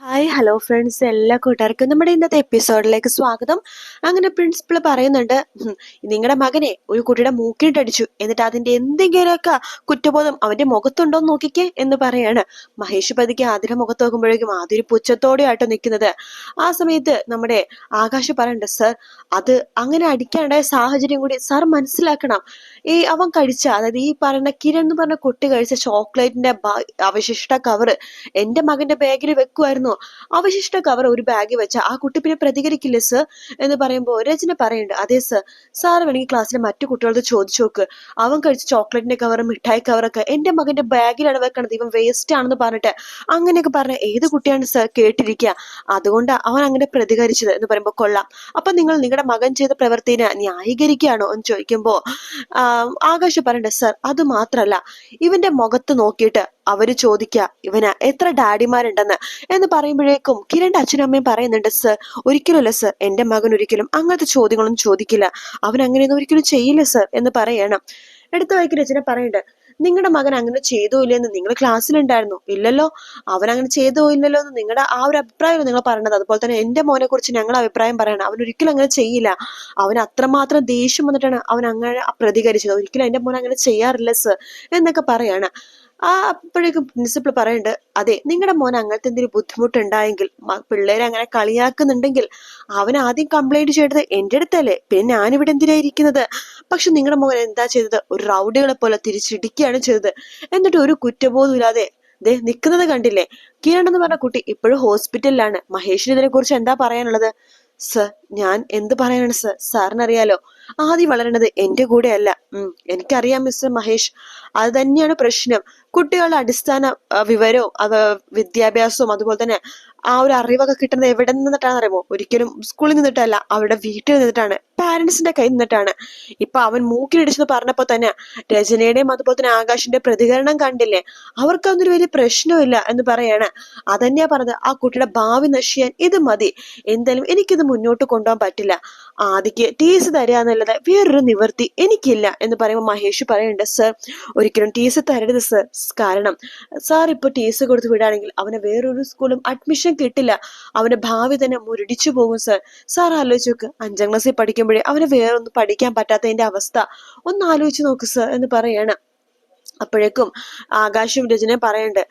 Hi hello friends എല്ലാ കൂട്ടുകാർക്കും നമ്മുടെ ഇന്നത്തെ എപ്പിസോഡിലേക്ക് സ്വാഗതം. അങ്ങനെ പ്രിൻസിപ്പൾ പറയുന്നുണ്ട് "ഉം, നിങ്ങളുടെ മകനെ ഒരു കുട്ടിയുടെ മൂക്കിട്ടടിച്ചു എന്നിട്ട് അതിന്റെ എന്തെങ്കിലുമൊക്കെ കുറ്റബോധം അവന്റെ മുഖത്തുണ്ടോ എന്ന് നോക്കിക്കേ എന്ന് പറയാണ്. മഹേഷ് പതിക്ക് ആതിര മുഖത്ത് നോക്കുമ്പോഴേക്കും ആതിരി ഒരു പുച്ഛത്തോടെയാട്ടോ നിൽക്കുന്നത്. ആ സമയത്ത് നമ്മുടെ ആകാശ് പറയണ്ട സർ അത് അങ്ങനെ അടിക്കാണ്ടായ സാഹചര്യം കൂടി സാർ മനസ്സിലാക്കണം. ഈ അവൻ കഴിച്ച അതായത് ഈ പറയുന്ന കിരൺ എന്ന് പറഞ്ഞ കുട്ടി കഴിച്ച ചോക്ലേറ്റിന്റെ അവശിഷ്ട കവർ എന്റെ മകന്റെ ബാഗിൽ വെക്കുമായിരുന്നു അവശിഷ്ട കവർ ഒരു ബാഗിൽ വെച്ച ആ കുട്ടി പിന്നെ പ്രതികരിക്കില്ല സർ എന്ന് പറയുമ്പോൾ രചന പറയുന്നുണ്ട്. അതെ സർ സാർ വേണമെങ്കിൽ ക്ലാസ്സിലെ മറ്റു കുട്ടികളോട് ചോദിച്ചു നോക്ക്. അവൻ കഴിച്ച ചോക്ലേറ്റിന്റെ കവറും മിഠായി കവറൊക്കെ എന്റെ മകന്റെ ബാഗിലാണ് വെക്കണത്. ഇവൻ വേസ്റ്റ് ആണെന്ന് പറഞ്ഞിട്ട് അങ്ങനെയൊക്കെ പറഞ്ഞ ഏത് കുട്ടിയാണ് സർ കേട്ടിരിക്കുക അതുകൊണ്ട് അവൻ അങ്ങനെ പ്രതികരിച്ചത് എന്ന് പറയുമ്പോൾ കൊള്ളാം. അപ്പൊ നിങ്ങൾ നിങ്ങളുടെ മകൻ ചെയ്ത പ്രവൃത്തിനെ ന്യായീകരിക്കുകയാണോ എന്ന് ചോദിക്കുമ്പോൾ ആകാശ് പറയണ്ട സർ അത് മാത്രല്ല. ഇവന്റെ മുഖത്ത് നോക്കിയിട്ട് അവർ ചോദിക്കുക ഇവന് എത്ര ഡാഡിമാരുണ്ടെന്ന്? എന്ന് പറയുമ്പോഴേക്കും കിരണിന്റെ അച്ഛനും അമ്മയും പറയുന്നുണ്ട് സർ ഒരിക്കലുമല്ല സർ. എന്റെ മകൻ ഒരിക്കലും അങ്ങനത്തെ ചോദ്യങ്ങളും ചോദിക്കില്ല. അവൻ അങ്ങനെയൊന്നും ഒരിക്കലും ചെയ്യില്ല സർ എന്ന് പറയണം. എടുത്ത വഴിക്ക് രചന പറയുന്നുണ്ട് നിങ്ങളുടെ മകൻ അങ്ങനെ ചെയ്തോ ഇല്ലെന്ന് നിങ്ങൾ ക്ലാസ്സിലുണ്ടായിരുന്നു? ഇല്ലല്ലോ. അവൻ അങ്ങനെ ചെയ്തോ ഇല്ലല്ലോ എന്ന് നിങ്ങളുടെ ആ ഒരു അഭിപ്രായം നിങ്ങൾ പറയണത്. അതുപോലെ തന്നെ എന്റെ മോനെ കുറിച്ച് ഞങ്ങൾ അഭിപ്രായം പറയണം. അവൻ ഒരിക്കലും അങ്ങനെ ചെയ്യില്ല. അവൻ അത്രമാത്രം ദേഷ്യം വന്നിട്ടാണ് അവൻ അങ്ങനെ പ്രതികരിച്ചത്. ഒരിക്കലും എന്റെ മോൻ അങ്ങനെ ചെയ്യാറില്ല സർ എന്നൊക്കെ പറയാണ്. ആ അപ്പോഴേക്കും പ്രിൻസിപ്പൾ പറയുന്നുണ്ട് അതെ നിങ്ങളുടെ മോൻ അങ്ങനത്തെ എന്തെങ്കിലും ബുദ്ധിമുട്ടുണ്ടായെങ്കിൽ പിള്ളേരെ അങ്ങനെ കളിയാക്കുന്നുണ്ടെങ്കിൽ അവൻ ആദ്യം കംപ്ലൈന്റ് ചെയ്തത് എന്റെ അടുത്തല്ലേ? പിന്നെ ഞാനിവിടെ എന്തിനാ ഇരിക്കുന്നത്? പക്ഷെ നിങ്ങളുടെ മോൻ എന്താ ചെയ്തത്? ഒരു റൗഡികളെ പോലെ തിരിച്ചിടിക്കുകയാണ് ചെയ്തത്. എന്നിട്ട് ഒരു കുറ്റബോധം ഇല്ലാതെ ദേ നിൽക്കുന്നത് കണ്ടില്ലേ? കിരൺ എന്ന് പറഞ്ഞ കുട്ടി ഇപ്പോഴും ഹോസ്പിറ്റലിലാണ് മഹേഷിന് ഇതിനെ കുറിച്ച് എന്താ പറയാനുള്ളത്? സർ ഞാൻ എന്ത് പറയാനാണ് സർ സാറിനറിയാലോ? ആദ്യം വളരണത് എന്റെ കൂടെ അല്ല എനിക്കറിയാം മിസ്റ്റർ മഹേഷ്. അത് തന്നെയാണ് പ്രശ്നം. കുട്ടികളുടെ അടിസ്ഥാന വിവരവും വിദ്യാഭ്യാസവും അതുപോലെ തന്നെ ആ ഒരു അറിവൊക്കെ കിട്ടുന്നത് എവിടെ നിന്നിട്ടാണെന്ന് അറിയുമോ ഒരിക്കലും സ്കൂളിൽ നിന്നിട്ടല്ല അവരുടെ വീട്ടിൽ നിന്നിട്ടാണ് പാരന്റ്സിന്റെ കയ്യിൽ നിന്നിട്ടാണ്. ഇപ്പൊ അവൻ മൂക്കിലിടിച്ചെന്ന് പറഞ്ഞപ്പോ തന്നെ രചനയുടെയും അതുപോലെ തന്നെ ആകാശിന്റെ പ്രതികരണം കണ്ടില്ലേ? അവർക്കൊന്നും വലിയ പ്രശ്നമില്ല എന്ന് പറയാണ്. അതന്നെയാ പറഞ്ഞത്. ആ കുട്ടിയുടെ ഭാവി നശിയാൻ ഇത് മതി. എന്തായാലും എനിക്കിത് മുന്നോട്ട് കൊണ്ടുപോകാൻ പറ്റില്ല. ആദിക്ക് ടീസ് തരിക എന്നുള്ളത് വേറൊരു നിവർത്തി എനിക്കില്ല എന്ന് പറയുമ്പോൾ മഹേഷ് പറയുന്നുണ്ട് സർ ഒരിക്കലും ടീസ് തരരുത് സർ കാരണം സാർ ഇപ്പൊ ടീസ് കൊടുത്ത് വിടുകയാണെങ്കിൽ അവന് വേറൊരു സ്കൂളും അഡ്മിഷൻ കിട്ടില്ല. അവന്റെ ഭാവി തന്നെ മുരടിച്ചു പോകും സർ സാർ ആലോചിച്ച് നോക്ക്. അഞ്ചാം ക്ലാസ്സിൽ പഠിക്കുമ്പോഴേ അവന് വേറൊന്നും പഠിക്കാൻ പറ്റാത്തതിന്റെ അവസ്ഥ. ഒന്ന് ആലോചിച്ച് നോക്ക് സർ എന്ന് പറയാണ്. അപ്പോഴേക്കും ആകാശും രജനെ പറയണ്ട്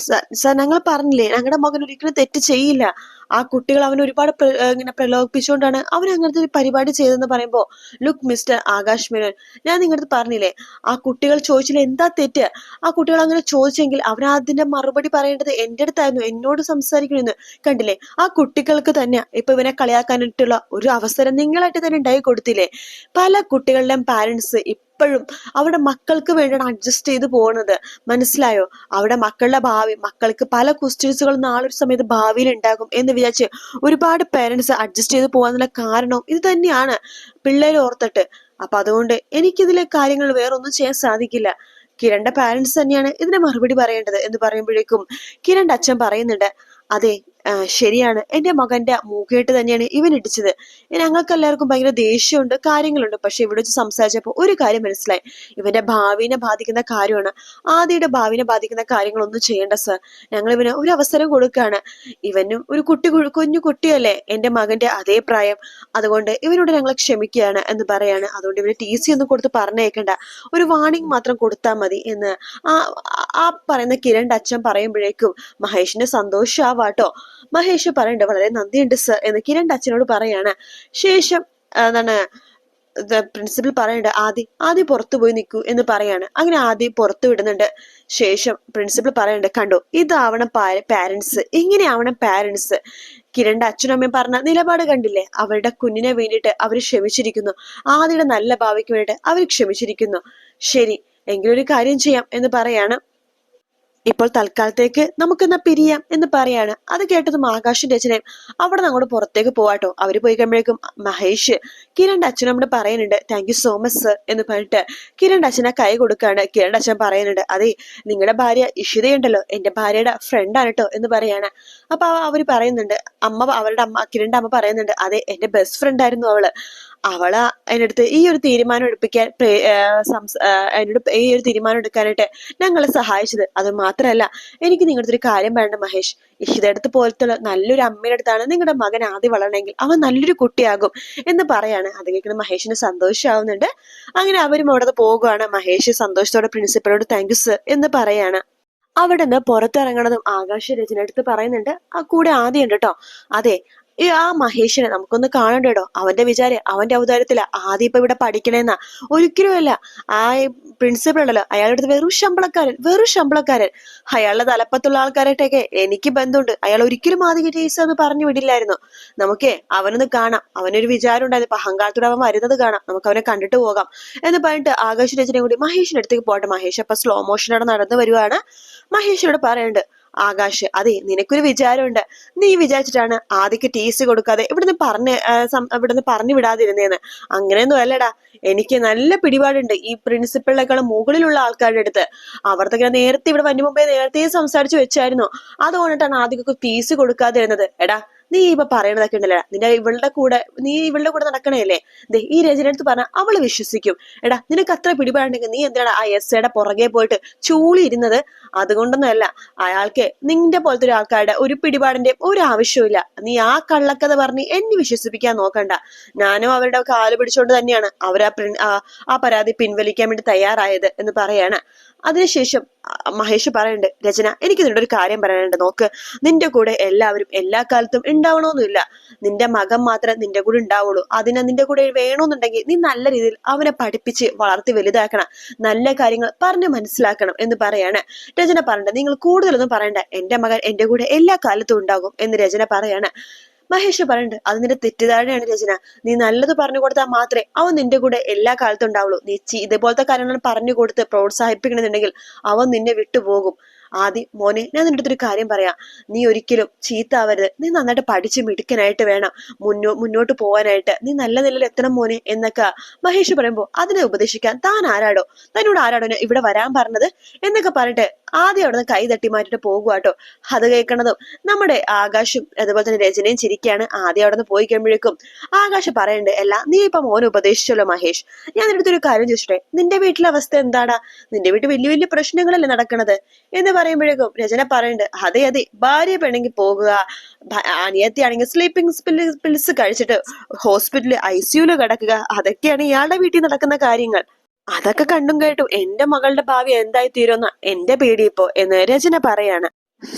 "സ- സർ ഞങ്ങൾ പറഞ്ഞില്ലേ ഞങ്ങളുടെ മകൻ ഒരിക്കലും തെറ്റ് ചെയ്യില്ല. ആ കുട്ടികൾ അവൻ ഒരുപാട് ഇങ്ങനെ പ്രലോഭിപ്പിച്ചുകൊണ്ടാണ് അവൻ അങ്ങനത്തെ ഒരു പരിപാടി ചെയ്തതെന്ന് പറയുമ്പോ ലുക്ക് മിസ്റ്റർ ആകാശ് മേനോൻ ഞാൻ നിങ്ങളുടെ പറഞ്ഞില്ലേ ആ കുട്ടികൾ ചോദിച്ചില്ല എന്താ തെറ്റ്? ആ കുട്ടികൾ അങ്ങനെ ചോദിച്ചെങ്കിൽ അവൻ അതിന്റെ മറുപടി പറയേണ്ടത് എന്റെ അടുത്തായിരുന്നു എന്നോട് സംസാരിക്കണമെന്ന് കണ്ടില്ലേ? ആ കുട്ടികൾക്ക് തന്നെ ഇപ്പൊ ഇവനെ കളിയാക്കാനായിട്ടുള്ള ഒരു അവസരം നിങ്ങളായിട്ട് തന്നെ ഉണ്ടായി കൊടുത്തില്ലേ? പല കുട്ടികളുടെയും പാരന്റ്സ് ഇപ്പോഴും അവരുടെ മക്കൾക്ക് വേണ്ടിയാണ് അഡ്ജസ്റ്റ് ചെയ്ത് പോകുന്നത് മനസ്സിലായോ? അവരുടെ മക്കളുടെ ഭാവി മക്കൾക്ക് പല ക്വസ്റ്റ്യൻസുകൾ നാളൊരു സമയത്ത് ഭാവിയിൽ ഉണ്ടാകും എന്ന് വിചാരിച്ച് ഒരുപാട് പേരൻസ് അഡ്ജസ്റ്റ് ചെയ്ത് പോകാനുള്ള കാരണവും ഇത് തന്നെയാണ്. പിള്ളേർ ഓർത്തിട്ട്. അപ്പൊ അതുകൊണ്ട് എനിക്കിതിലെ കാര്യങ്ങൾ വേറൊന്നും ചെയ്യാൻ സാധിക്കില്ല. കിരണിന്റെ പാരന്റ്സ് തന്നെയാണ് ഇതിന് മറുപടി പറയേണ്ടത് എന്ന് പറയുമ്പോഴേക്കും കിരണിന്റെ അച്ഛൻ പറയുന്നുണ്ട് അതെ ശരിയാണ്. എന്റെ മകന്റെ മൂക്കേട്ട് തന്നെയാണ് ഇവൻ ഇടിച്ചത്. ഞങ്ങൾക്ക് എല്ലാവർക്കും ഭയങ്കര ദേഷ്യമുണ്ട് കാര്യങ്ങളുണ്ട്. പക്ഷെ ഇവിടെ വെച്ച് സംസാരിച്ചപ്പോൾ ഒരു കാര്യം മനസ്സിലായി. ഇവന്റെ ഭാവിനെ ബാധിക്കുന്ന കാര്യമാണ്. ആദ്യയുടെ ഭാവിനെ ബാധിക്കുന്ന കാര്യങ്ങളൊന്നും ചെയ്യേണ്ട സർ. ഞങ്ങൾ ഇവന് ഒരു അവസരം കൊടുക്കുകയാണ്. ഇവനും ഒരു കുട്ടി കുഞ്ഞു കുട്ടിയല്ലേ? എന്റെ മകന്റെ അതേ പ്രായം. അതുകൊണ്ട് ഇവനോട് ഞങ്ങൾ ക്ഷമിക്കുകയാണ് എന്ന് പറയാണ്. അതുകൊണ്ട് ഇവന് ടി സി ഒന്നും കൊടുത്ത് പറഞ്ഞേക്കണ്ട ഒരു വാണിംഗ് മാത്രം കൊടുത്താൽ മതി എന്ന് ആ ആ- പറയുന്ന കിരൺ അച്ഛൻ പറയുമ്പോഴേക്കും മഹേഷിന് സന്തോഷാവാട്ടോ. മഹേഷ് പറയുന്നുണ്ട് വളരെ നന്ദിയുണ്ട് സർ എന്ന് കിരൺ അച്ഛനോട് പറയാണ്. ശേഷം എന്താണ് പ്രിൻസിപ്പൽ പറയുന്നുണ്ട് ആദ്യം ആദ്യം പുറത്തു പോയി നിൽക്കൂ എന്ന് പറയാണ്. അങ്ങനെ ആദ്യം പുറത്തു വിടുന്നുണ്ട്. ശേഷം പ്രിൻസിപ്പൽ പറയുന്നുണ്ട് കണ്ടോ ഇതാവണം പാരൻസ്. ഇങ്ങനെയാവണം പാരൻസ്? കിരണ്ട അമ്മയും പറഞ്ഞ നിലപാട് കണ്ടില്ലേ? അവരുടെ കുഞ്ഞിനെ വേണ്ടിയിട്ട് അവർ ക്ഷമിച്ചിരിക്കുന്നു. ആദ്യയുടെ നല്ല ഭാവിക്ക് വേണ്ടിയിട്ട് അവർ ക്ഷമിച്ചിരിക്കുന്നു. ശരി എങ്കിലൊരു കാര്യം ചെയ്യാം എന്ന് പറയാണ്. ഇപ്പോൾ തൽക്കാലത്തേക്ക് നമുക്കെന്നാ പിരിയാം എന്ന് പറയാണ്. അത് കേട്ടതും ആകാശും രചനയും അവിടെ നിന്ന് അങ്ങോട്ട് പുറത്തേക്ക് പോവാട്ടോ. അവർ പോയി കഴിയുമ്പോഴേക്കും മഹേഷ് കിരണിന്റെ അച്ഛനും അവിടെ പറയുന്നുണ്ട് thank you so much sir എന്ന് പറഞ്ഞിട്ട് കിരണിന്റെ അച്ഛനെ കൈ കൊടുക്കാണ്. കിരണിന്റെ അച്ഛൻ പറയുന്നുണ്ട് അതെ നിങ്ങളുടെ ഭാര്യ ഇഷിതയുണ്ടല്ലോ എന്റെ ഭാര്യയുടെ ഫ്രണ്ട് കേട്ടോ എന്ന് പറയാണ്. അപ്പൊ അവർ പറയുന്നുണ്ട് അമ്മ അവരുടെ അമ്മ കിരണിന്റെ അമ്മ പറയുന്നുണ്ട് അതെ എന്റെ ബെസ്റ്റ് ഫ്രണ്ട് ആയിരുന്നു അവൾ. അവൾ എന്നടുത്ത് ഈ ഒരു തീരുമാനം എടുപ്പിക്കാൻ എന്നോട് ഈ ഒരു തീരുമാനം എടുക്കാനായിട്ട് ഞങ്ങളെ സഹായിച്ചത്. അത് മാത്രമല്ല എനിക്ക് നിങ്ങളുടെ ഒരു കാര്യം പറയണ്ട മഹേഷ്. ഇഷിതടുത്ത് പോലത്തെ നല്ലൊരു അമ്മയുടെ അടുത്താണ് നിങ്ങളുടെ മകൻ ആദ്യം വളരണമെങ്കിൽ അവൻ നല്ലൊരു കുട്ടിയാകും എന്ന് പറയാണ്. അത് കേൾക്കുന്ന മഹേഷിന് സന്തോഷമാവുന്നുണ്ട് അങ്ങനെ അവരും അവിടെ പോകുവാണ്. മഹേഷ് സന്തോഷത്തോടെ പ്രിൻസിപ്പലോട് താങ്ക് യു സർ എന്ന് പറയാണ്. അവിടെ നിന്ന് പുറത്തിറങ്ങണതും ആകാശ രചന എടുത്ത് പറയുന്നുണ്ട്. ആ കൂടെ ആദ്യം ഉണ്ട് കേട്ടോ അതെ ഈ ആ മഹേഷിനെ നമുക്കൊന്ന് കാണണ്ടോ അവന്റെ വിചാരം അവന്റെ അവതാരത്തില ആദ്യം ഇപ്പൊ ഇവിടെ പഠിക്കണേന്നാ. ഒരിക്കലുമല്ല ആ പ്രിൻസിപ്പൾ ഉണ്ടല്ലോ അയാളുടെ അടുത്ത് വെറും ശമ്പളക്കാരൻ വെറും ശമ്പളക്കാരൻ. അയാളുടെ തലപ്പത്തുള്ള ആൾക്കാരായിട്ടൊക്കെ എനിക്ക് ബന്ധമുണ്ട് അയാൾ ഒരിക്കലും ആദ്യ ടീച്ചർ എന്ന് പറഞ്ഞു വിടില്ലായിരുന്നു. നമുക്കേ അവനൊന്ന് കാണാം. അവനൊരു വിചാരം ഉണ്ടായത് ഇപ്പൊ അഹങ്കാരത്തോടെ അവൻ വരുന്നത് കാണാം. നമുക്ക് അവനെ കണ്ടിട്ട് പോകാം. എന്ന് പറഞ്ഞിട്ട് ആകാശ രചനയും കൂടി മഹേഷിന്റെ അടുത്തേക്ക് പോട്ടെ മഹേഷ് അപ്പൊ സ്ലോ മോഷനോടെ നടന്നു വരുവാണ്. മഹേഷിനോട് പറയുന്നുണ്ട് ആകാശ്. അതെ നിനക്കൊരു വിചാരമുണ്ട്. നീ വിചാരിച്ചിട്ടാണ് ആദ്യക്ക് ടീസ് കൊടുക്കാതെ ഇവിടുന്ന് പറഞ്ഞ് ഇവിടുന്ന് പറഞ്ഞു വിടാതിരുന്നേന്ന്. അങ്ങനെയൊന്നും അല്ലടാ. എനിക്ക് നല്ല പിടിപാടുണ്ട് ഈ പ്രിൻസിപ്പളിനേക്കാളും മുകളിലുള്ള ആൾക്കാരുടെ അടുത്ത്. അവർക്കൊക്കെ നേരത്തെ ഇവിടെ വന്നു മുമ്പേ നേരത്തെ സംസാരിച്ചു വെച്ചായിരുന്നു. അതുകൊണ്ടിട്ടാണ് ആദ്യമൊക്കെ ഫീസ് കൊടുക്കാതിരുന്നത്. എടാ നീ ഇപ്പൊ പറയണതൊക്കെ ഉണ്ടല്ലോ. നിന്റെ ഇവളുടെ കൂടെ നീ ഇവളുടെ കൂടെ നടക്കണേല്ലേ ദേ ഈ രചന അടുത്ത് പറഞ്ഞ അവൾ വിശ്വസിക്കും. എടാ നിനക്ക് അത്ര പിടിപാടുണ്ടെങ്കിൽ നീ എന്താണ് ആ എസ് എയുടെ പുറകെ പോയിട്ട് ചൂളി ഇരുന്നത്? അതുകൊണ്ടൊന്നുമല്ല അയാൾക്ക് നിന്റെ പോലത്തെ ഒരു ആൾക്കാരുടെ ഒരു പിടിപാടിന്റെ ഒരു ആവശ്യമില്ല നീ ആ കള്ളക്കഥ പറഞ്ഞ് എന്നെ വിശ്വസിപ്പിക്കാൻ നോക്കണ്ട. ഞാനും അവരുടെ കാൽ പിടിച്ചോണ്ട് തന്നെയാണ് അവരാ ആ പരാതി പിൻവലിക്കാൻ വേണ്ടി തയ്യാറായത് എന്ന് പറയാണ്. അതിനുശേഷം മഹേഷ് പറയുന്നുണ്ട് രചന എനിക്ക് നിന്നോട് ഒരു കാര്യം പറയാനുണ്ട്. നോക്ക് നിന്റെ കൂടെ എല്ലാവരും എല്ലാ കാലത്തും ഉണ്ടാവണമെന്നില്ല നിന്റെ മകൻ മാത്രം നിന്റെ കൂടെ ഉണ്ടാവുള്ളൂ. അതിനെ നിന്റെ കൂടെ വേണമെന്നുണ്ടെങ്കിൽ നീ നല്ല രീതിയിൽ അവനെ പഠിപ്പിച്ച് വളർത്തി വലുതാക്കണം. നല്ല കാര്യങ്ങൾ പറഞ്ഞ് മനസ്സിലാക്കണം എന്ന് പറയാണ്. രചന പറയണ്ട നിങ്ങൾ കൂടുതലൊന്നും പറയണ്ട. എന്റെ മകൻ എന്റെ കൂടെ എല്ലാ കാലത്തും ഉണ്ടാകും എന്ന് രചന പറയാണ്. മഹേഷ് പറയണ്ട് അത് നിന്റെ തെറ്റിദ്ധാരണയാണ് രചന. നീ നല്ലത് പറഞ്ഞു കൊടുത്താൽ മാത്രമേ അവൻ നിന്റെ കൂടെ എല്ലാ കാലത്തും ഉണ്ടാവുള്ളൂ. നീ ഇതുപോലത്തെ കാര്യങ്ങൾ പറഞ്ഞു കൊടുത്ത് പ്രോത്സാഹിപ്പിക്കണമെന്നുണ്ടെങ്കിൽ അവൻ നിന്നെ വിട്ടുപോകും. ആദ്യം മോനെ ഞാൻ നിന്റെ അടുത്തൊരു കാര്യം പറയാം. നീ ഒരിക്കലും ചീത്ത ആവരുത് നീ നന്നായിട്ട് പഠിച്ച് മിടുക്കനായിട്ട് വേണം മുന്നോ മുന്നോട്ട് പോകാനായിട്ട് നീ നല്ല നിലയിൽ എത്തണം മോനെ എന്നൊക്കെ മഹേഷ് പറയുമ്പോൾ അതിനെ ഉപദേശിക്കാൻ താൻ ആരാടോ? തന്നോട് ആരാടോ ഇവിടെ വരാൻ പറഞ്ഞത്? എന്നൊക്കെ പറഞ്ഞിട്ട് ആദ്യം അവിടെ നിന്ന് കൈ തട്ടി മാറ്റിട്ട് കേട്ടോ അത് കേൾക്കണതും നമ്മുടെ ആകാശും അതുപോലെ തന്നെ രചനയും ചിരിക്കുകയാണ് ആദ്യം അവിടെ നിന്ന് പോയി കഴിയുമ്പോഴേക്കും ആകാശ് പറയണ്ട് അല്ല നീ ഇപ്പൊ മോനെ ഉപദേശിച്ചല്ലോ മഹേഷ്. ഞാൻ നിന്റെ ഒരു കാര്യം ചോദിച്ചിട്ടെ നിന്റെ വീട്ടിലെ അവസ്ഥ എന്താടാ? നിന്റെ വീട്ടിൽ വലിയ വലിയ പ്രശ്നങ്ങളല്ലേ നടക്കണത്? എന്ന് പറയുമ്പോഴേക്കും രചന പറയുന്നുണ്ട് അതെ അതെ ഭാര്യ പെണെങ്കിൽ പോകുക. അനിയത്തി ആണെങ്കിൽ സ്ലീപ്പിംഗ് പിൽസ് കഴിച്ചിട്ട് ഹോസ്പിറ്റലിൽ ഐ സിയുൽ കിടക്കുക. അതൊക്കെയാണ് ഇയാളുടെ വീട്ടിൽ നടക്കുന്ന കാര്യങ്ങൾ. അതൊക്കെ കണ്ടും കേട്ടു. എന്റെ മകളുടെ ഭാവി എന്തായി തീരുന്ന എന്റെ പേടി ഇപ്പോ എന്ന് രചന പറയാണ്.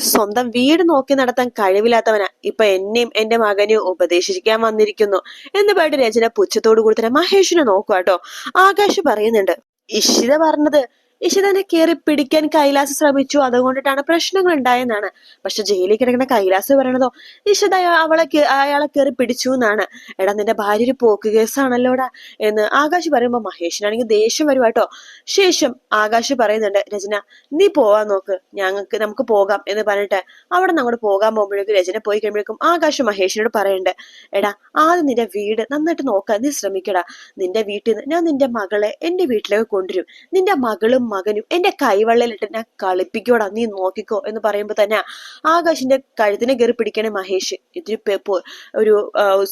സ്വന്തം വീട് നോക്കി നടത്താൻ കഴിവില്ലാത്തവനാ ഇപ്പൊ എന്നെയും എന്റെ മകനെയും ഉപദേശിക്കാൻ വന്നിരിക്കുന്നു എന്ന് പറഞ്ഞിട്ട് രചന പുച്ഛത്തോടു കൂടി തന്നെ മഹേഷിനെ നോക്കുക ആകാശ് പറയുന്നുണ്ട് ഇഷിത പറഞ്ഞത് ഇഷിതനെ കയറി പിടിക്കാൻ കൈലാസ് ശ്രമിച്ചു. അതുകൊണ്ടിട്ടാണ് പ്രശ്നങ്ങൾ ഉണ്ടായെന്നാണ്. പക്ഷെ ജയിലിൽ കിടക്കുന്ന കൈലാസ് പറയണതോ ഇഷിത അവളെ അയാളെ കയറി പിടിച്ചു എന്നാണ്. എടാ നിന്റെ ഭാര്യ ഒരു പോക്ക് കേസാണല്ലോടാ എന്ന് ആകാശ് പറയുമ്പോ മഹേഷിനാണെങ്കിൽ ദേഷ്യം വരുവാട്ടോ ശേഷം ആകാശ് പറയുന്നുണ്ട് രചന നീ പോവാൻ നോക്ക്. ഞങ്ങൾക്ക് നമുക്ക് പോകാം എന്ന് പറഞ്ഞിട്ട് അവിടെ നിന്ന് അങ്ങോട്ട് പോകാൻ പോകുമ്പോഴേക്കും രചന പോയി കഴിയുമ്പോഴേക്കും ആകാശ് മഹേഷിനോട് പറയുന്നുണ്ട് എടാ ആദ്യം നിന്റെ വീട് നന്നായിട്ട് നോക്കാൻ നീ ശ്രമിക്കടാ. നിന്റെ വീട്ടിൽ നിന്ന് ഞാൻ നിന്റെ മകളെ എന്റെ വീട്ടിലേക്ക് കൊണ്ടുവരും. നിന്റെ മകളും മകനും എന്റെ കൈവെള്ളയിലിട്ട് ഞാൻ കളിപ്പിക്കോടാ നീ നോക്കിക്കോ എന്ന് പറയുമ്പോൾ തന്നെ ആകാശിന്റെ കഴുത്തിനെ കയറി പിടിക്കണേ മഹേഷ്. ഇതിരി ഒരു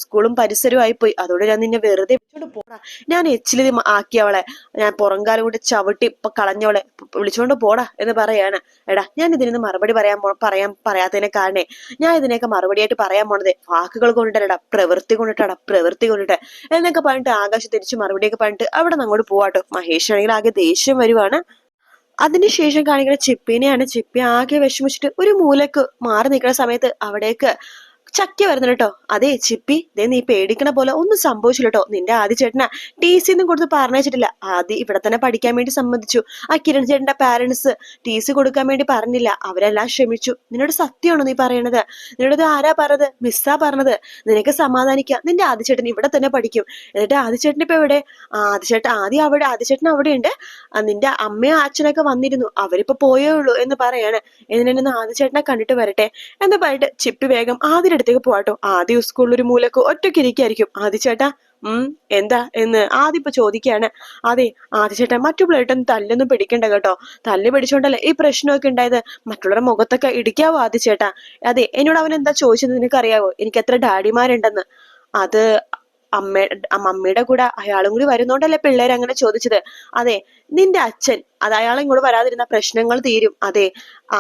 സ്കൂളും പരിസരവും ആയിപ്പോയി. അതോടെ ഞാൻ നിന്നെ വെറുതെ വിളിച്ചോണ്ട് പോടാ. ഞാൻ എച്ചിലി ആക്കിയവളെ ഞാൻ പുറംകാലം കൊണ്ട് ചവിട്ടി ഇപ്പൊ കളഞ്ഞവളെ. വിളിച്ചോണ്ട് പോടാ എന്ന് പറയാണ്. എടാ ഞാൻ ഇതിന് മറുപടി പറയാൻ പറയാൻ പറയാത്തതിനെ കാരണേ ഞാൻ ഇതിനൊക്കെ മറുപടിയായിട്ട് പറയാൻ പോണത് വാക്കുകൾ കൊണ്ടിട്ടടാ പ്രവൃത്തി കൊണ്ടിട്ടാടാ പ്രവൃത്തി കൊണ്ടിട്ട് എന്നൊക്കെ പറഞ്ഞിട്ട് ആകാശ് തിരിച്ച് മറുപടിയൊക്കെ പറഞ്ഞിട്ട് അവിടെ അങ്ങോട്ട് പോവാട്ടോ. മഹേഷ് ആണെങ്കിൽ ആകെ ദേഷ്യം വരുവാണ്. അതിനുശേഷം കാണിക്കുന്ന ചിപ്പിനെയാണ് ചിപ്പി ആകെ വിഷമിച്ചിട്ട് ഒരു മൂലക്ക് മാറി നിൽക്കുന്ന സമയത്ത് അവിടേക്ക് ചക്ക വരുന്നുണ്ട് കേട്ടോ. അതേ ചിപ്പി ദേ നീ പേടിക്കണ പോലെ ഒന്നും സംഭവിച്ചില്ല കേട്ടോ. നിന്റെ ആദ്യ ചേട്ടനാ ടി സി ഒന്നും കൊടുത്ത് പറഞ്ഞിട്ടില്ല ആദ്യം ഇവിടെ തന്നെ പഠിക്കാൻ വേണ്ടി സമ്മതിച്ചു. ആ കിരൺ ചേട്ടന്റെ പാരന്റ്സ് ടി സി കൊടുക്കാൻ വേണ്ടി പറഞ്ഞില്ല. അവരെല്ലാം ക്ഷമിച്ചു. നിന്നോട് സത്യമാണോ നീ പറയണത്? നിന്നോട് ആരാ പറഞ്ഞത്? മിസ്സാ പറഞ്ഞത്? നിനക്ക് സമാധാനിക്കാം. നിന്റെ ആദ്യ ചേട്ടൻ ഇവിടെ തന്നെ പഠിക്കും. എന്നിട്ട് ആദ്യ ചേട്ടൻ ഇപ്പൊ എവിടെ? ആദ്യ ചേട്ടൻ ആദ്യം അവിടെ ആദ്യചേട്ടൻ അവിടെ ഉണ്ട് നിന്റെ അമ്മയും അച്ഛനൊക്കെ വന്നിരുന്നു. അവരിപ്പോ പോയേ ഉള്ളൂ എന്ന് പറയാണ്. എന്നിട്ട് ആദ്യചേട്ടനെ കണ്ടിട്ട് വരട്ടെ എന്ന് പറഞ്ഞിട്ട് ചിപ്പി വേഗം ആദ്യ അടുത്തേക്ക് പോവാട്ടോ. ആദ്യം സ്കൂളിൽ ഒരു മൂലക്ക് ഒറ്റയ്ക്ക് ഇരിക്കായിരിക്കും. ആദ്യ ചേട്ടാ ഉം എന്താ എന്ന് ആദ്യം ഇപ്പൊ ചോദിക്കാണ് അതെ ആദ്യചേട്ടൻ മറ്റു പിള്ളേർ തല്ലൊന്നും പിടിക്കണ്ട കേട്ടോ. തല്ല് പിടിച്ചോണ്ടല്ലേ ഈ പ്രശ്നമൊക്കെ ഉണ്ടായത്? മറ്റുള്ളവരുടെ മുഖത്തൊക്കെ ഇടിക്കാവോ ആദ്യ ചേട്ടാ അതെ എന്നോട് അവൻ എന്താ ചോദിച്ചത് നിനക്കറിയാവോ? എനിക്ക് എത്ര ഡാഡിമാരുണ്ടെന്ന്. അത് അമ്മ മമ്മിയുടെ കൂടെ അയാളും കൂടി വരുന്നോണ്ടല്ലേ പിള്ളേർ അങ്ങനെ ചോദിച്ചത്. അതെ നിന്റെ അച്ഛൻ അത് അയാളെ ഇങ്ങോട്ട് വരാതിരുന്ന പ്രശ്നങ്ങൾ തീരും. അതെ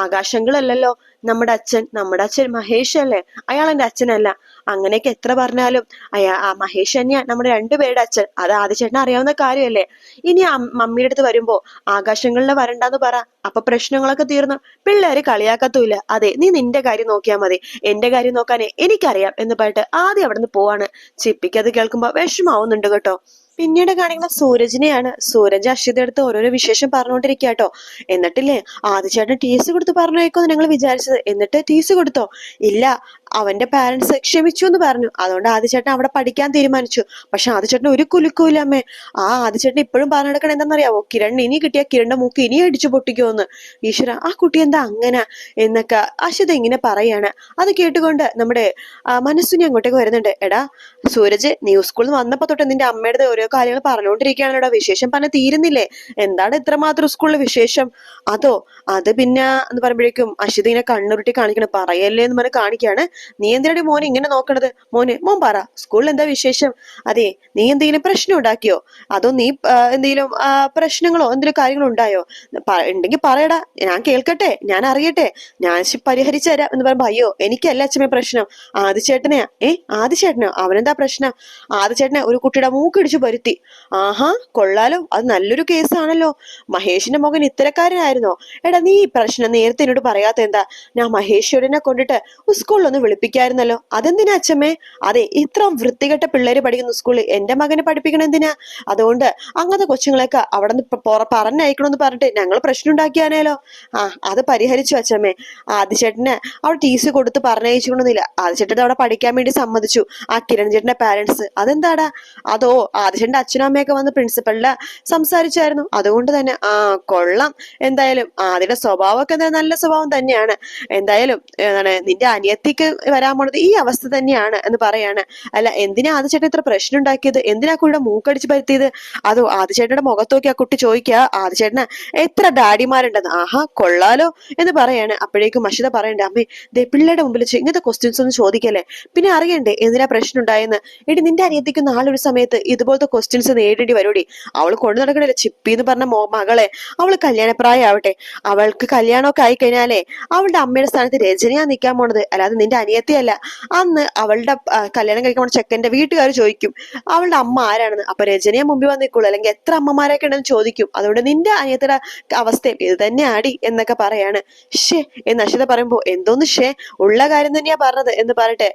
ആകാശങ്ങളല്ലല്ലോ. നമ്മുടെ അച്ഛൻ നമ്മുടെ അച്ഛൻ മഹേഷ് അല്ലേ? അയാൾ എന്റെ അച്ഛനല്ല. അങ്ങനെയൊക്കെ എത്ര പറഞ്ഞാലും അയാ ആ മഹേഷ് തന്നെയാ നമ്മുടെ രണ്ടുപേരുടെ അച്ഛൻ. അത് ആദ്യചേട്ടൻ അറിയാവുന്ന കാര്യമല്ലേ? ഇനി മമ്മിയുടെ അടുത്ത് വരുമ്പോ ആകാശങ്ങളിൽ വരണ്ടെന്ന് പറ. അപ്പൊ പ്രശ്നങ്ങളൊക്കെ തീർന്നു. പിള്ളേര് കളിയാക്കത്തുമില്ല അതെ നീ നിന്റെ കാര്യം നോക്കിയാൽ മതി. എന്റെ കാര്യം നോക്കാനേ എനിക്കറിയാം എന്ന് പറഞ്ഞിട്ട് ആദ്യം അവിടെ നിന്ന് പോവാണ്. ചിപ്പിക്ക് അത് കേൾക്കുമ്പോ വിഷമാവുന്നുണ്ട് കേട്ടോ. പിന്നീട് കാണിക്കുന്ന സൂരജിനെയാണ് സൂരജ് അശ്വതി എടുത്ത് ഓരോരോ വിശേഷം പറഞ്ഞുകൊണ്ടിരിക്കുക കേട്ടോ. എന്നിട്ടില്ലേ ആദ്യചേട്ടൻ ടീസ് കൊടുത്ത് പറഞ്ഞേക്കോന്ന് ഞങ്ങൾ വിചാരിച്ചത്. എന്നിട്ട് ടീസ് കൊടുത്തോ? ഇല്ല അവന്റെ പാരന്റ്സ് ക്ഷമിച്ചു എന്ന് പറഞ്ഞു. അതുകൊണ്ട് ആദിച്ചേട്ടൻ അവിടെ പഠിക്കാൻ തീരുമാനിച്ചു. പക്ഷെ ആദിച്ചേട്ടൻ ഒരു കുലുക്കൂല അമ്മേ. ആ ആദിച്ചേട്ടൻ ഇപ്പോഴും പറഞ്ഞു നടക്കണ എന്താണെന്നറിയാവോ? കിരൺ ഇനി കിട്ടിയ കിരണിന്റെ മൂക്ക് ഇനി അടിച്ചു പൊട്ടിക്കുമെന്ന്. ഈശ്വര ആ കുട്ടി എന്താ അങ്ങനെ? എന്നൊക്കെ അശ്വത ഇങ്ങനെ പറയാണ്. അത് കേട്ടുകൊണ്ട് നമ്മുടെ മനസ്സിനെ അങ്ങോട്ടേക്ക് വരുന്നുണ്ട്. എടാ സൂരജ് നീ സ്കൂളിൽ വന്നപ്പോ തൊട്ട് നിന്റെ അമ്മയുടെ ഓരോ കാര്യങ്ങൾ പറഞ്ഞുകൊണ്ടിരിക്കുകയാണല്ലോ വിശേഷം പറഞ്ഞ തീരുന്നില്ലേ? എന്താണ് ഇത്രമാത്രം സ്കൂളിലെ വിശേഷം? അതോ അത് പിന്നെ എന്ന് പറയുമ്പോഴേക്കും അശ്വതി ഇങ്ങനെ കണ്ണുരുട്ടി കാണിക്കണം. പറയല്ലേ എന്ന് പറഞ്ഞ് കാണിക്കാണ് നീ എന്തിനടി മോനെ ഇങ്ങനെ നോക്കണത്? മോനെ മോൻ പറ സ്കൂളിൽ എന്താ വിശേഷം? അതെ നീ എന്തെങ്കിലും പ്രശ്നം ഉണ്ടാക്കിയോ? അതോ നീ എന്തെങ്കിലും പ്രശ്നങ്ങളോ എന്തെങ്കിലും കാര്യങ്ങളോ ഉണ്ടായോ? ഉണ്ടെങ്കിൽ പറയടാ ഞാൻ കേൾക്കട്ടെ ഞാൻ അറിയട്ടെ ഞാൻ പരിഹരിച്ചു തരാം എന്ന് പറയുമ്പോ അയ്യോ എനിക്കല്ല അച്ഛമ്മ പ്രശ്നം? ആദിച്ചേട്ടനെയാ ഏ ആദിച്ചേട്ടനോ? അവനെന്താ പ്രശ്നം? ആദിച്ചേട്ടനെ ഒരു കുട്ടിയുടെ മൂക്കിടിച്ചു പരുത്തി. ആഹാ കൊള്ളാലോ അത് നല്ലൊരു കേസാണല്ലോ. മഹേഷിന്റെ മകൻ ഇത്തരക്കാരനായിരുന്നോ? എടാ നീ ഈ പ്രശ്നം നേരത്തെ എന്നോട് പറയാത്ത എന്താ ഞാൻ മഹേശ്വരനെ കൊണ്ടിട്ട് സ്കൂളിലൊന്ന് വിളിപ്പിക്കായിരുന്നല്ലോ? അതെന്തിനാ അച്ഛമ്മേ? അതെ ഇത്ര വൃത്തികെട്ട പിള്ളേര് പഠിക്കുന്ന സ്കൂളിൽ എന്റെ മകനെ പഠിപ്പിക്കണം എന്തിനാ? അതുകൊണ്ട് അങ്ങനത്തെ കൊച്ചുങ്ങളെയൊക്കെ അവിടെ നിന്ന് പറഞ്ഞയക്കണമെന്ന് പറഞ്ഞിട്ട് ഞങ്ങൾ പ്രശ്നം ഉണ്ടാക്കിയാനേലോ ആ അത് പരിഹരിച്ചു അച്ഛമ്മേ. ആദിച്ചേട്ടന് അവിടെ ടി സി കൊടുത്ത് പറഞ്ഞയച്ചിക്കൊണ്ടൊന്നുമില്ല ആദിച്ചേട്ടൻ അവിടെ പഠിക്കാൻ വേണ്ടി സമ്മതിച്ചു. ആ കിരൺ ചേട്ടന്റെ പാരന്റ്സ് അതെന്താടാ? അതോ ആദിച്ചേട്ടന്റെ അച്ഛനും അമ്മയൊക്കെ വന്ന് പ്രിൻസിപ്പളിൽ സംസാരിച്ചായിരുന്നു? അതുകൊണ്ട് തന്നെ. ആ കൊള്ളാം. എന്തായാലും ആദിയുടെ സ്വഭാവമൊക്കെ നല്ല സ്വഭാവം തന്നെയാണ്. എന്തായാലും എന്താണ് നിന്റെ അനിയത്തിക്ക് വരാൻ പോണത് ഈ അവസ്ഥ തന്നെയാണ് എന്ന് പറയാണ്. അല്ല എന്തിനാ ആദിച്ചേട്ടൻ ഇത്ര പ്രശ്നം ഉണ്ടാക്കിയത്? എന്തിനാ കുട്ടിയുടെ മൂക്കടിച്ച് പരുത്തിയത്? അതോ ആദിച്ചേട്ടന്റെ മുഖത്ത് നോക്കി ആ കുട്ടി ചോദിക്കുക ആദിച്ചേട്ടന് എത്ര ഡാഡിമാരുണ്ടെന്ന്? ആഹാ കൊള്ളാലോ എന്ന് പറയാണ്. അപ്പോഴേക്കും മഷിത പറയണ്ട അമ്മേ ദേ പിള്ളേരുടെ മുമ്പിൽ ഇങ്ങനത്തെ ക്വസ്റ്റ്യൻസ് ഒന്നും ചോദിക്കല്ലേ? പിന്നെ അറിയണ്ടേ എന്തിനാ പ്രശ്നം ഉണ്ടായെന്ന്? എടി നിന്റെ അനിയത്തിക്ക് നാളൊരു സമയത്ത് ഇതുപോലത്തെ ക്വസ്റ്റ്യൻസ് നേരിടേണ്ടി വരൂടി. അവൾ കൊണ്ടു നടക്കണില്ല. ചിപ്പി എന്ന് പറഞ്ഞ മകളെ അവൾ കല്യാണപ്രായമാവട്ടെ. അവൾക്ക് കല്യാണമൊക്കെ ആയി കഴിഞ്ഞാലേ അവളുടെ അമ്മയുടെ സ്ഥാനത്ത് രചനയാ നിൽക്കാൻ പോണത്. അല്ലാതെ നിന്റെ അനിയത്തിയല്ല. അന്ന് അവളുടെ കല്യാണം കഴിക്കാൻ പോണ ചെക്കന്റെ വീട്ടുകാർ ചോദിക്കും അവളുടെ അമ്മ ആരാണെന്ന്? അപ്പൊ രജനിയെ മുമ്പിൽ വന്നിക്കുള്ളൂ അല്ലെങ്കിൽ എത്ര അമ്മമാരൊക്കെ ഉണ്ടെന്ന് ചോദിക്കും. അതുകൊണ്ട് നിന്റെ അനിയത്തിയുടെ അവസ്ഥയും ഇത് തന്നെ ആടി എന്നൊക്കെ പറയാണ്. ഷേ എന്ന് അശ്വത പറയുമ്പോൾ എന്തോന്ന് ഷേ ഉള്ള കാര്യം തന്നെയാ പറഞ്ഞത് എന്ന് പറയട്ടെ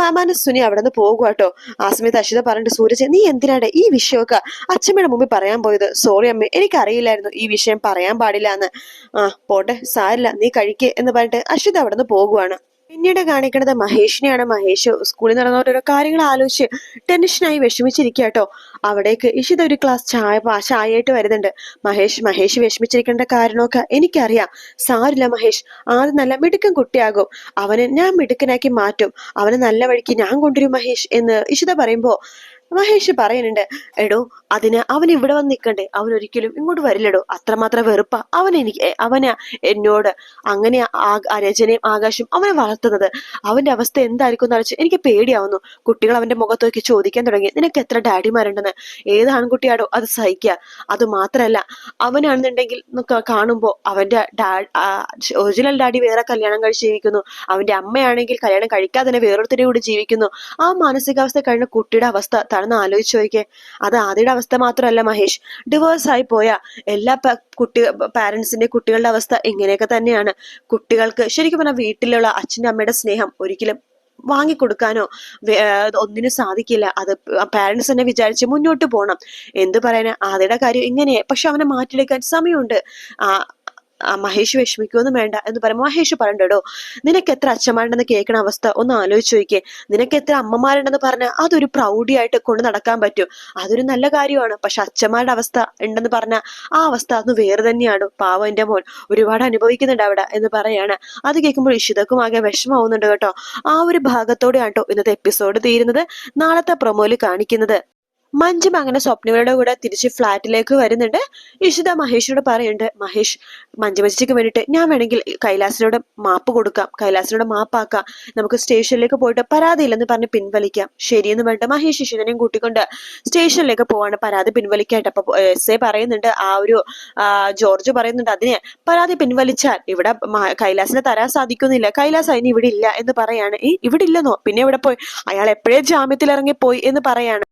മാമാന സുനി അവിടെ നിന്ന് പോകുക കേട്ടോ ആ സമയത്ത് അശ്വത പറഞ്ഞിട്ട് സൂരജ് നീ എന്തിനാടെ ഈ വിഷയമൊക്കെ അച്ഛമ്മയുടെ മുമ്പിൽ പറയാൻ പോയത്? സോറി അമ്മ എനിക്കറിയില്ലായിരുന്നു ഈ വിഷയം പറയാൻ പാടില്ല എന്ന്. ആ പോട്ടെ സാരില്ല നീ കഴിക്കേ എന്ന് പറഞ്ഞിട്ട് അശ്വത് അവിടെ നിന്ന് പോകുവാണ്. പിന്നീട് കാണിക്കുന്നത് മഹേഷിനെയാണ്. മഹേഷ് സ്കൂളിൽ നടന്ന കാര്യങ്ങൾ ആലോചിച്ച് ടെൻഷനായി വിഷമിച്ചിരിക്കുക കേട്ടോ. അവിടേക്ക് ഇഷിത ഒരു ക്ലാസ് ചായ ചായയായിട്ട് വരുന്നുണ്ട്. മഹേഷ് മഹേഷ് വിഷമിച്ചിരിക്കേണ്ട കാരണമൊക്കെ എനിക്കറിയാം. സാരില്ല മഹേഷ് ആദ്യം നല്ല മിടുക്കൻ കുട്ടിയാകും. അവനെ ഞാൻ മിടുക്കനാക്കി മാറ്റും. അവനെ നല്ല വഴിക്ക് ഞാൻ കൊണ്ടുവരും മഹേഷ് എന്ന് ഇഷിത പറയുമ്പോ മഹേഷ് പറയുന്നുണ്ട് എടോ അതിന് അവൻ ഇവിടെ വന്ന് നിൽക്കണ്ടേ അവൻ ഒരിക്കലും ഇങ്ങോട്ട് വരില്ലടോ. അത്രമാത്രം വെറുപ്പ. അവൻ എനിക്ക് അവനാ എന്നോട് അങ്ങനെ രചനയും ആകാശം അവനെ വളർത്തുന്നത്. അവന്റെ അവസ്ഥ എന്തായിരിക്കും എന്ന് അടിച്ച് എനിക്ക് പേടിയാവുന്നു. കുട്ടികൾ അവന്റെ മുഖത്ത് നോക്കി ചോദിക്കാൻ തുടങ്ങി. നിനക്ക് എത്ര ഡാഡിമാരുണ്ടെന്ന്? ഏത് ആൺകുട്ടിയാടോ അത് സഹിക്കുക അത് മാത്രല്ല അവനാണെന്നുണ്ടെങ്കിൽ കാണുമ്പോൾ കാണുമ്പോ അവന്റെ ഡാഡ് ഒറിജിനൽ ഡാഡി വേറെ കല്യാണം കഴിച്ച് ജീവിക്കുന്നു. അവന്റെ അമ്മയാണെങ്കിൽ കല്യാണം കഴിക്കാതെ തന്നെ വേറൊരുത്തരുടെ കൂടി ജീവിക്കുന്നു. ആ മാനസികാവസ്ഥ കഴിഞ്ഞ കുട്ടിയുടെ അവസ്ഥ താഴ്ന്ന് ആലോചിച്ച് നോക്കിയേ അത് ആദ്യയുടെ അവസ്ഥ മാത്രമല്ല മഹേഷ്. ഡിവോഴ്സ് ആയി പോയ എല്ലാ കുട്ടി പാരൻസിന്റെ കുട്ടികളുടെ അവസ്ഥ ഇങ്ങനെയൊക്കെ തന്നെയാണ്. കുട്ടികൾക്ക് ശരിക്കും പറഞ്ഞാൽ വീട്ടിലുള്ള അച്ഛന്റെ അമ്മയുടെ സ്നേഹം ഒരിക്കലും വാങ്ങിക്കൊടുക്കാനോ ഒന്നിനും സാധിക്കില്ല. അത് പാരൻസ് തന്നെ വിചാരിച്ച് മുന്നോട്ട് പോകണം എന്ത് പറയാനാ ആദ്യയുടെ കാര്യം ഇങ്ങനെയാ. പക്ഷെ അവനെ മാറ്റിയെടുക്കാൻ സമയമുണ്ട്. മഹേഷ് വിഷമിക്കൊന്നും വേണ്ട എന്ന് പറയുമ്പോൾ മഹേഷ് പറയണ്ടോ നിനക്ക് എത്ര അച്ഛന്മാരുണ്ടെന്ന് കേൾക്കണ അവസ്ഥ? ഒന്ന് ആലോചിച്ച് നോക്കിയേ. നിനക്ക് എത്ര അമ്മമാരുണ്ടെന്ന് പറഞ്ഞാൽ അതൊരു പ്രൗഢിയായിട്ട് കൊണ്ട് നടക്കാൻ പറ്റും. അതൊരു നല്ല കാര്യമാണ്. പക്ഷെ അച്ഛന്മാരുടെ അവസ്ഥ ഉണ്ടെന്ന് പറഞ്ഞാൽ ആ അവസ്ഥ അന്ന് വേറെ തന്നെയാണ്. പാവം എന്റെ മോൻ ഒരുപാട് അനുഭവിക്കുന്നുണ്ട് അവിടെ എന്ന് പറയാണ്. അത് കേൾക്കുമ്പോൾ ഇഷിതക്കും ആകെ വിഷമാവുന്നുണ്ട് കേട്ടോ. ആ ഒരു ഭാഗത്തോടെയാണ് കേട്ടോ ഇന്നത്തെ എപ്പിസോഡ് തീരുന്നത്. നാളത്തെ പ്രൊമോയിൽ കാണിക്കുന്നത്. മഞ്ജും അങ്ങനെ സ്വപ്നങ്ങളുടെ കൂടെ തിരിച്ച് ഫ്ലാറ്റിലേക്ക് വരുന്നുണ്ട്. ഇഷിത മഹേഷിനോട് പറയുന്നുണ്ട് മഹേഷ് മഞ്ജുമച്ചിക്ക് വേണ്ടിയിട്ട് ഞാൻ വേണമെങ്കിൽ കൈലാസിനോട് മാപ്പ് കൊടുക്കാം. കൈലാസിനോട് മാപ്പാക്കാം. നമുക്ക് സ്റ്റേഷനിലേക്ക് പോയിട്ട് പരാതിയില്ലെന്ന് പറഞ്ഞ് പിൻവലിക്കാം. ശരിയെന്ന് പറഞ്ഞിട്ട് മഹേഷ് ഇഷിതനെയും കൂട്ടിക്കൊണ്ട് സ്റ്റേഷനിലേക്ക് പോവാണ് പരാതി പിൻവലിക്കായിട്ട്. അപ്പൊ എസ് എ പറയുന്നുണ്ട് ആ ഒരു ജോർജ് പറയുന്നുണ്ട് അതിനെ പരാതി പിൻവലിച്ചാൽ ഇവിടെ കൈലാസിനെ തരാൻ സാധിക്കുന്നില്ല. കൈലാസ് അതിന് ഇവിടെ ഇല്ല എന്ന് പറയാണ്. ഈ ഇവിടെ ഇല്ലെന്നോ? പിന്നെ ഇവിടെ പോയി? അയാൾ എപ്പോഴേ ജാമ്യത്തിൽ ഇറങ്ങി പോയി എന്ന് പറയാണ്.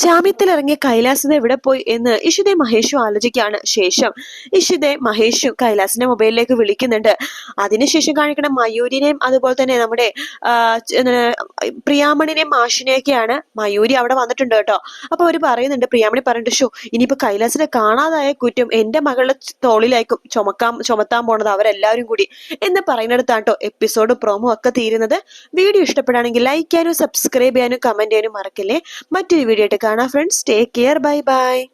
ജാമ്യത്തിൽ ഇറങ്ങിയ കൈലാസിനെ എവിടെ പോയി എന്ന് ഇഷുദേ മഹേഷും ആലോചിക്കുകയാണ് ശേഷം. ഇഷുദേ മഹേഷും കൈലാസിന്റെ മൊബൈലിലേക്ക് വിളിക്കുന്നുണ്ട്. അതിനുശേഷം കാണിക്കുന്ന മയൂരിനെയും അതുപോലെ തന്നെ നമ്മുടെ പ്രിയാമണിനെയും മാഷിനെയൊക്കെയാണ് മയൂരി അവിടെ വന്നിട്ടുണ്ട് കേട്ടോ. അപ്പൊ അവർ പറയുന്നുണ്ട് പ്രിയാമണി പറഞ്ഞിട്ട് ഷോ ഇനിയിപ്പോ കൈലാസിനെ കാണാതായ കുറ്റം എന്റെ മകളുടെ തോളിലായിരിക്കും. ചുമക്കാൻ ചുമത്താൻ പോണത് അവരെല്ലാവരും കൂടി. എന്ന് പറയുന്നിടത്താണ് കേട്ടോ എപ്പിസോഡ് പ്രോമോ ഒക്കെ തീരുന്നത്. വീഡിയോ ഇഷ്ടപ്പെടുകയാണെങ്കിൽ ലൈക്ക് ചെയ്യാനും സബ്സ്ക്രൈബ് ചെയ്യാനും കമന്റ് ചെയ്യാനും മറക്കില്ലേ. മറ്റൊരു video Takana friends. Take care. Bye bye.